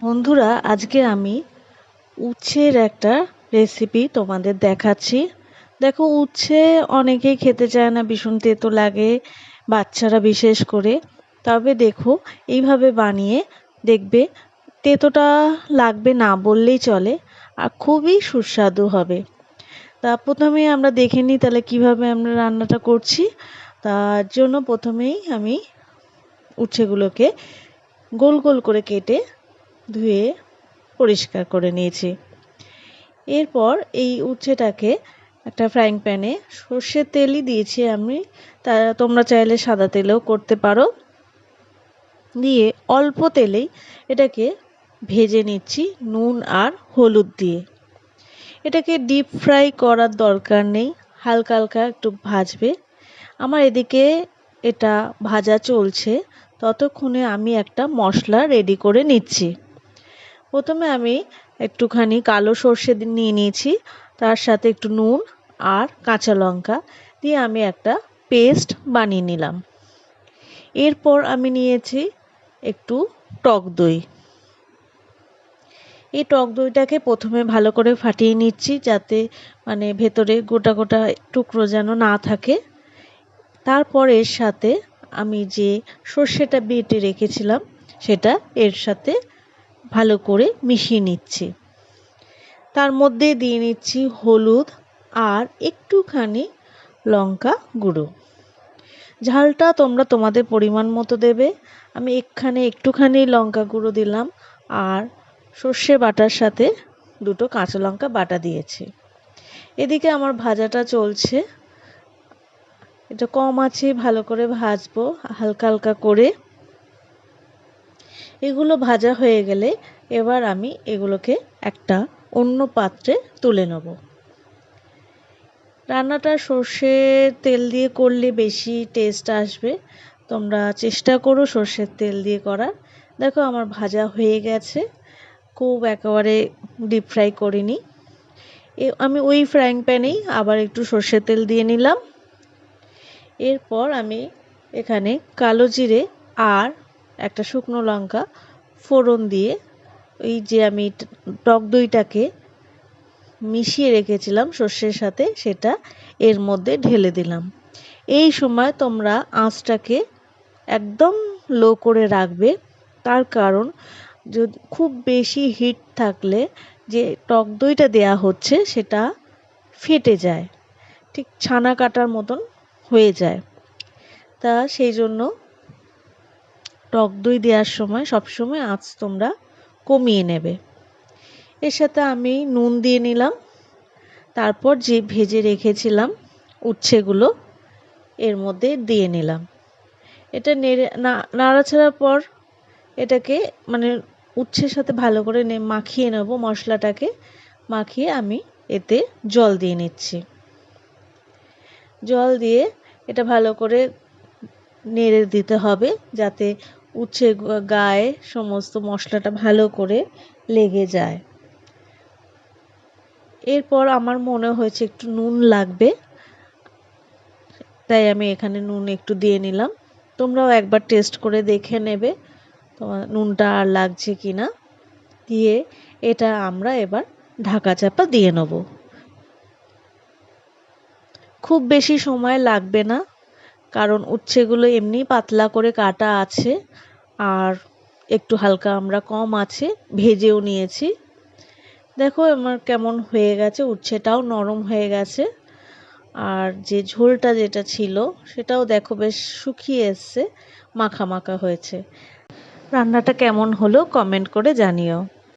বন্ধুরা, আজকে আমি উচ্ছের একটা রেসিপি তোমাদের দেখাচ্ছি। দেখো, উচ্ছে অনেকেই খেতে চায় না, ভীষণ তেতো লাগে, বাচ্চারা বিশেষ করে। তবে দেখো, এইভাবে বানিয়ে দেখবে, তেতোটা লাগবে না বললেই চলে, আর খুবই সুস্বাদু হবে। তা প্রথমে আমরা দেখে নিই তাহলে কীভাবে আমরা রান্নাটা করছি। তার জন্য প্রথমেই আমি উচ্ছেগুলোকে গোল গোল করে কেটে ধুয়ে পরিষ্কার করে নিয়েছি। এরপর এই উচ্ছেটাকে একটা ফ্রাইং প্যানে সর্ষের তেলই দিয়েছি আমি। তা তোমরা চাইলে সাদা তেলেও করতে পারো। দিয়ে অল্প তেলেই এটাকে ভেজে নিচ্ছি নুন আর হলুদ দিয়ে। এটাকে ডিপ ফ্রাই করার দরকার নেই, হালকা হালকা একটু ভাজবে। আমার এদিকে এটা ভাজা চলছে, ততক্ষণে আমি একটা মশলা রেডি করে নিচ্ছি। প্রথমে আমি একটুখানি কালো সর্ষে নিয়ে নিয়েছি। তার সাথে একটু নুন আর কাঁচা লঙ্কা দিয়ে আমি একটা পেস্ট বানিয়ে নিলাম। এরপর আমি নিয়েছি একটু টক দই। এই টক দইটাকে প্রথমে ভালো করে ফাটিয়ে নিচ্ছি যাতে মানে ভেতরে গোটা গোটা টুকরো যেন না থাকে। তারপর এর সাথে আমি যে সর্ষেটা বেটে রেখেছিলাম সেটা এর সাথে ভালো করে মিশিয়ে নিচ্ছি। তার মধ্যে দিয়ে নিচ্ছি হলুদ আর একটুখানি লঙ্কা গুঁড়ো। ঝালটা তোমরা তোমাদের পরিমাণ মতো দেবে। আমি এখানে একটুখানি লঙ্কা গুঁড়ো দিলাম আর সর্ষে বাটার সাথে দুটো কাঁচা লঙ্কা বাটা দিয়েছি। এদিকে আমার ভাজাটা চলছে। এটা কম আছে, ভালো করে ভাজবো, হালকা হালকা করে। এগুলো ভাজা হয়ে গেলে এবার আমি এগুলোকে একটা অন্য পাত্রে তুলে নেব। রান্নাটা সর্ষের তেল দিয়ে করলে বেশি টেস্ট আসবে। তোমরা চেষ্টা করো সর্ষের তেল দিয়ে করার। দেখো আমার ভাজা হয়ে গেছে। খুব একেবারে ডিপ ফ্রাই করিনি। আমি ওই ফ্রাইং প্যানেই আবার একটু সর্ষের তেল দিয়ে নিলাম। এরপর আমি এখানে কালো জিরে আর একটা শুকনো লঙ্কা ফোড়ন দিয়ে ওই যে আমি টক দইটাকে মিশিয়ে রেখেছিলাম সর্ষের সাথে, সেটা এর মধ্যে ঢেলে দিলাম। এই সময় তোমরা আঁচটাকে একদম লো করে রাখবে, তার কারণ যদি, খুব বেশি হিট থাকলে যে টক দইটা দেয়া হচ্ছে সেটা ফেটে যায়, ঠিক ছানা কাটার মতন হয়ে যায়। তা সেই জন্য টক দই দেওয়ার সময় সবসময় আঁচ তোমরা কমিয়ে নেবে। এর সাথে আমি নুন দিয়ে নিলাম। তারপর যে ভেজে রেখেছিলাম উচ্ছেগুলো, এর মধ্যে দিয়ে নিলাম। এটা নেড়ে নাড়াছাড়ার পর এটাকে মানে উচ্ছের সাথে ভালো করে মাখিয়ে নেব মশলাটাকে। মাখিয়ে আমি এতে জল দিয়ে নিচ্ছি। জল দিয়ে এটা ভালো করে নেড়ে দিতে হবে যাতে উচ্ছে গায়ে সমস্ত মশলাটা ভালো করে লেগে যায়। এরপর আমার মনে হয়েছে একটু নুন লাগবে, তাই আমি এখানে নুন একটু দিয়ে নিলাম। তোমরাও একবার টেস্ট করে দেখে নেবে তোমার নুনটা আর লাগছে কি না দিয়ে এটা আমরা এবার ঢাকা চাপা দিয়ে নেব। খুব বেশি সময় লাগবে না কারণ উচ্ছেগুলো এমনি পাতলা করে কাটা আছে, আর একটু হালকা আমরা কম আছে, ভেজেও নিয়েছি। দেখো আমার কেমন হয়ে গেছে, উচ্ছেটাও নরম হয়ে গেছে। আর যে ঝোলটা যেটা ছিল, সেটাও দেখো বেশ শুকিয়ে এসছে, মাখা মাখা হয়েছে। রান্নাটা কেমন হলো কমেন্ট করে জানিও।